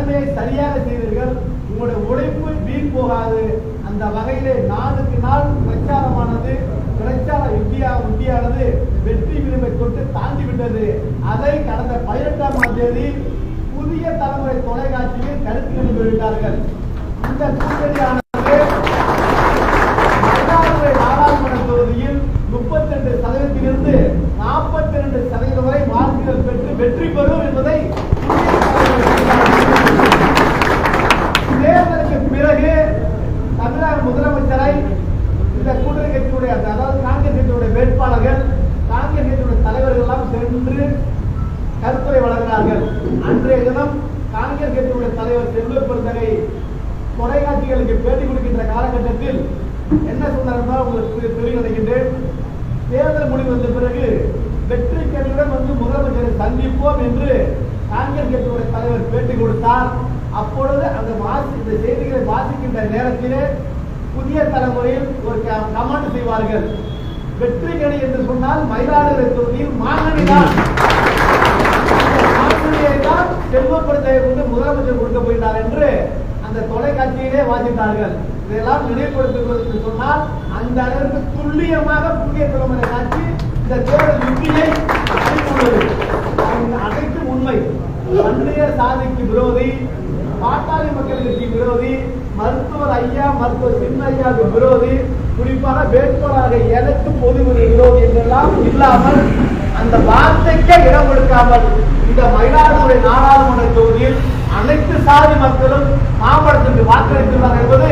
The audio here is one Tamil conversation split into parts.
கடமையை சரியாக செய்தீர்கள். உங்களுடைய உழைப்பு வீண் போகாது. அந்த வகையிலே நாளுக்கு நாள் பிரச்சாரமானது பிரச்சார இந்தியா இந்தியானது வெற்றி விளிம்பை தொட்டு தாண்டி விட்டது. அதை கடந்த பதினெட்டாம் தேதி புதிய தலைமுறை தொலைக்காட்சியில் கருத்து வெளியிட்டார்கள் இந்த கூட்டணியான மயிலாடுதுறை நாடாளுமன்ற தொகுதியில் முப்பத்தி ரெண்டு சதவீதத்திலிருந்து நாற்பத்தி ரெண்டு சதவீதம் வரை வாக்குகள் பெற்று வெற்றி பெறும் என்பதை தேர்தலுக்கு பிறகு தமிழக முதலமைச்சரை இந்த கூட்டணி கட்சியுடைய அதாவது காங்கிரஸ் கட்சியுடைய வேட்பாளர்கள் காங்கிரஸ் கட்சியுடைய தலைவர்கள் எல்லாம் சென்று கருத்துரை வழங்கினார்கள் அன்றைய தினம் காங்கிரஸ் கட்சியுடைய தலைவர் செல்வ பெருந்தகை தொலைக்காட்சிகளுக்கு பேட்டி கொடுக்கின்ற காலகட்டத்தில் என்ன சொன்னார் உங்களுக்கு தெரியும் நினைக்கின்றேன். தேர்தல் முடிவு வந்த பிறகு வெற்றி கணியுடன் வந்து முதலமைச்சரை சந்திப்போம் என்று காங்கிரஸ் கட்சியுடைய தலைவர் பேட்டி கொடுத்தார். அப்பொழுது அந்த வாசி இந்த செய்திகளை வாசிக்கின்ற நேரத்திலே புதிய தலைமுறையில் ஒரு கமாண்ட் செய்வார்கள். வெற்றி கணி என்று சொன்னால் மயிலாடுதுறை தொகுதியில் மாங்கனி தான் தான் கொண்டு முதலமைச்சர் கொடுக்க போயிட்டார் என்று அந்த தொலைக்காட்சியிலே வாசித்தார்கள். இதெல்லாம் நினைவுபடுத்துவதற்கு சொன்னால் அந்த அளவிற்கு துல்லியமாக புதிய தலைமுறை காட்சி இந்த தேர்தல் யுக்தியை உண்மை. அன்றைய சாதிக்கு விரோதி பாட்டாளி மக்கள் கட்சி விரோதி மருத்துவர் ஐயா மருத்துவர் சின்ன ஐயாவுக்கு விரோதி குறிப்பாக வேட்பாளராக எனக்கு பொது விரோதி என்றெல்லாம் இல்லாமல் அந்த வார்த்தைக்கே இடம் கொடுக்காமல் இந்த மயிலாடுதுறை நாடாளுமன்ற தொகுதியில் அனைத்து சாதி மக்களும் மாம்பழத்துக்கு வாக்களித்துள்ளார் என்பது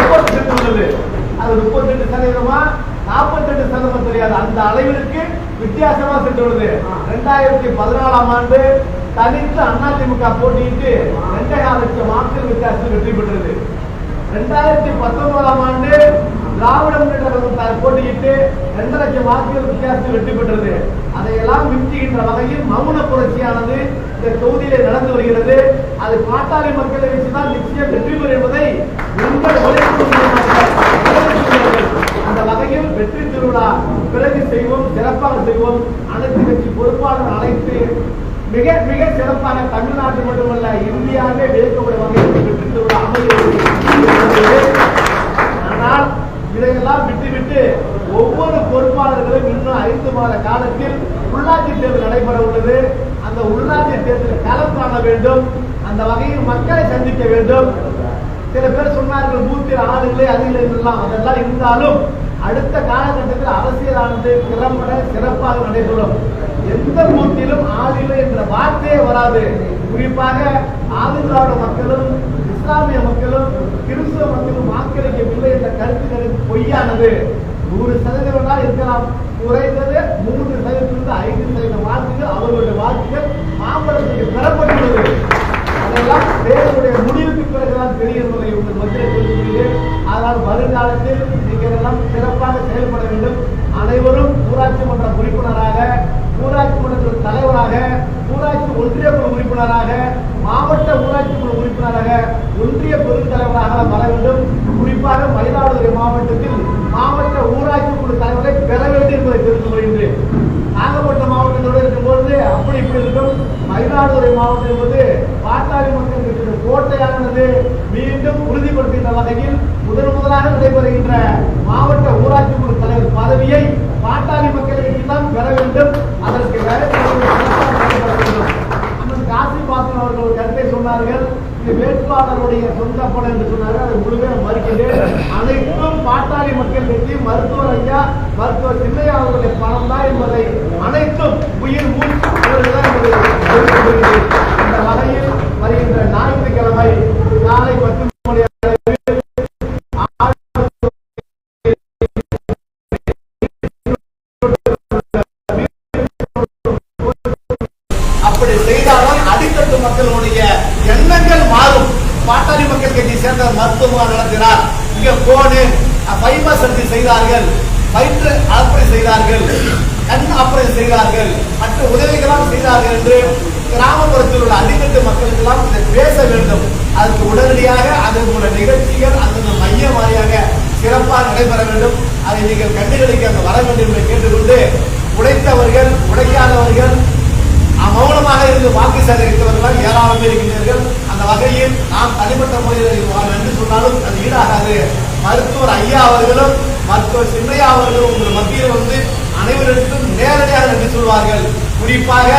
முப்பத்தி ரெண்டு உள்ளது. அது முப்பத்தி எட்டு சதவீதமா? நாற்பத்தி எட்டு சதவீதம் தெரியாது அந்த அளவிற்கு வித்தியாசமா சென்றுள்ளது. ரெண்டாயிரத்தி பதினாலாம் ஆண்டு தனித்து அதிமுக போட்டியிட்டு ரெண்டே லட்சம் வாக்கு வித்தியாசத்தில் வெற்றி பெற்றது. ரெண்டாயிரத்தி பத்தொன்பதாம் ஆண்டு திராவிடம் என்ற கழகம் போட்டியிட்டு ரெண்டு லட்சம் வாக்குகள் வித்தியாசத்தில் வெற்றி பெற்றது. அதையெல்லாம் மிஞ்சுகின்ற வகையில் மௌன புரட்சியானது இந்த தொகுதியிலே நடந்து வருகிறது. அது பாட்டாளி மக்களை வச்சுதான் நிச்சயம் வெற்றி பெறும் என்பதை உங்கள் அந்த வகையில் வெற்றி திருவிழா பிறகு செய்வோம் சிறப்பாக செய்வோம். அனைத்து கட்சி பொறுப்பாளர் அழைத்து மிக மிக சிறப்பாக தமிழ்நாட்டு மட்டுமல்ல இந்தியாவே வியக்கப்படும் வகையில் வெற்றி திருவிழா அமைகிறது. ஆனால் இதையெல்லாம் விட்டுவிட்டு ஒவ்வொரு பொறுப்பாளர்களும் இன்னும் ஐந்து மாத காலத்தில் உள்ளாட்சி தேர்தல் நடைபெற உள்ளது. அந்த உள்ளாட்சி தேர்தலில் களம் காண வேண்டும். அந்த வகையில் மக்களை சந்திக்க வேண்டும். சில பேர் சொன்னார்கள் பூத்தில் ஆளுங்களே அதில் இருந்தலாம் அதெல்லாம் இருந்தாலும் அடுத்த காலகட்டத்தில் அரசியலானது திறம்பட சிறப்பாக நடைபெறும். எந்த பூத்திலும் ஆளில்லை என்ற வார்த்தையே வராது. குறிப்பாக ஆதிதிராவிட மக்களும் இஸ்லாமிய மக்களும் கிறிஸ்துவ மக்களும் வாக்களிக்கவில்லை என்ற கருத்துக்கள் பொய்யானது நூறு சதவீதம் தான் இருக்கலாம். குறைந்தது மூன்று சதவீதத்திலிருந்து ஐந்து சதவீத வாக்குகள் அவர்களுடைய வாக்குகள் மாம்பழத்துக்கு பெறப்பட்டுள்ளது. அதெல்லாம் தேர்தலுடைய முடிவுக்கு பிறகுதான் தெரியும் என்பதை உங்கள் மத்தியில் சொல்லுகிறேன் ஆனால் வருங்காலத்தில் நீங்கள் எல்லாம் சிறப்பாக செயல்பட வேண்டும். அனைவரும் ஊராட்சி மன்ற உறுப்பினராக ஊராட்சி மன்றத்தின் தலைவராக ஊராட்சி ஒன்றிய குழு உறுப்பினராக மாவட்ட ஊராட்சி குழு உறுப்பினராக ஒன்றிய பெருந்தலைவராக வர வேண்டும். குறிப்பாக மயிலாடுதுறை மாவட்டத்தில் மாவட்ட ஊராட்சி குழு தலைவரை பெற வேண்டும் என்பதை தெரிந்து வருகின்றேன் நாகப்பட்டினம் மாவட்டத்தோடு இருக்கும்போது அப்படி இப்படி இருக்கும் மயிலாடுதுறை மாவட்டம் என்பது பாட்டாளி மக்கள் கட்சியுடைய கோட்டையானது மீண்டும் உறுதிப்படுத்துகின்ற வகையில் முதன் முதலாக நடைபெறுகின்ற மாவட்ட ஊராட்சி குழு தலைவர் பதவியை பாட்டாளி மக்கள் பெற வேண்டும். அதற்கு வேலை காசி பாசன் அவர்கள் கருத்தை சொன்னார்கள். இது வேட்பாளருடைய சொந்த படம் என்று சொன்னார்கள். அதை முழுமையாக மறுக்கிறேன் அனைத்தும் பாட்டாளி மக்கள் கட்சி மருத்துவர் ஐயா மருத்துவர் சின்னையா அவர்களுடைய பணம் தான் என்பதை அனைத்தும் உயிர் மூச்சு அவர்கள்தான் வயிற்று அலப்பறை செய்தார்கள். கண் ஆபரேஷன் செய்தார்கள். மற்ற உதவிகளாம் செய்தார்கள் என்று கிராமப்புறத்தில் உள்ள அடித்தட்டு மக்களுக்கெல்லாம் இதை பேச வேண்டும். அதற்கு உடனடியாக அதற்குள்ள நிகழ்ச்சிகள் அந்தந்த மைய வாரியாக சிறப்பாக நடைபெற வேண்டும். அதை நீங்கள் கண்டுகளிக்க அங்கு வர வேண்டும் என்று கேட்டுக்கொண்டு உடைத்தவர்கள் உடைக்காதவர்கள் மௌனமாக இருந்து வாக்கு சேகரித்தவர்கள் ஏராளம் இருக்கின்றீர்கள். அந்த வகையில் நாம் தனிப்பட்ட முறையில் என்று சொன்னாலும் அது ஈடாகாது. மருத்துவர் ஐயா அவர்களும் மருத்துவர் சின்னையா அவர்களும் உங்கள் மத்தியில் வந்து அனைவருக்கும் நேரடியாக நன்றி சொல்வார்கள். குறிப்பாக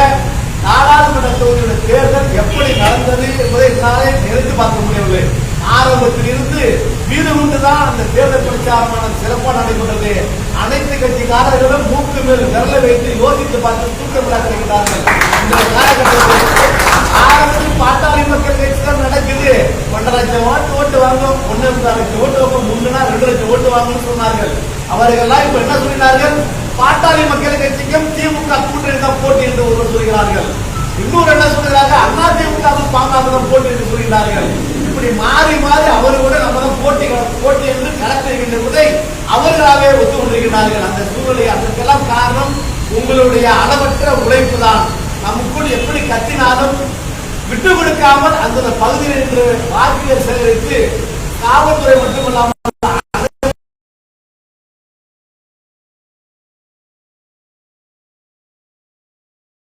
நாடாளுமன்ற தொகுதியுடைய தேர்தல் எப்படி நடந்தது என்பதை என்னாலே நினைத்து பார்க்க முடியவில்லை. ஆரம்பத்தில் இருந்து வீடு கொண்டுதான் அந்த தேர்தல் பிரச்சாரமான சிறப்பாக நடைபெற்றது. அனைத்து கட்சிக்காரர்களும் மூக்கு மேல் விரல வைத்து யோசித்து பார்த்து தூக்கம் விளையாடுகிறார்கள் இந்த காலகட்டத்தில் ஆரம்பத்தில் மக்கள் கட்சி தான் நடக்குது ஒன்றரை லட்சம் ஓட்டு ஓட்டு வாங்கும் ஒன்னு லட்சம் ஓட்டு வாங்க முன்னுனா ரெண்டு லட்சம் ஓட்டு வாங்கணும்னு சொன்னார்கள். அவர்கள் எல்லாம் இப்ப என்ன சொல்லினார்கள்? பாட்டாளி மக்கள் கட்சிக்கும் திமுக கூட்டணி தான் போட்டி என்று ஒருவர் சொல்கிறார்கள். இன்னொரு என்ன சொல்கிறார்கள் அண்ணா திமுகவும் பாமக தான் போட்டி என்று சொல்கிறார்கள். இப்படி மாறி மாறி அவர்களோட நம்ம தான் போட்டி போட்டி என்று களத்தில் அவர்களாகவே ஒத்துக்கொண்டிருக்கிறார்கள். அந்த சூழ்நிலை அதற்கெல்லாம் காரணம் உங்களுடைய அளவு உழைப்பு தான் நமக்குள் எப்படி கத்தினாலும் விட்டு கொடுக்காமல் அந்த பகுதியில் இருக்கிற வாக்குகள் சேகரித்து காவல்துறை மட்டுமல்லாமல்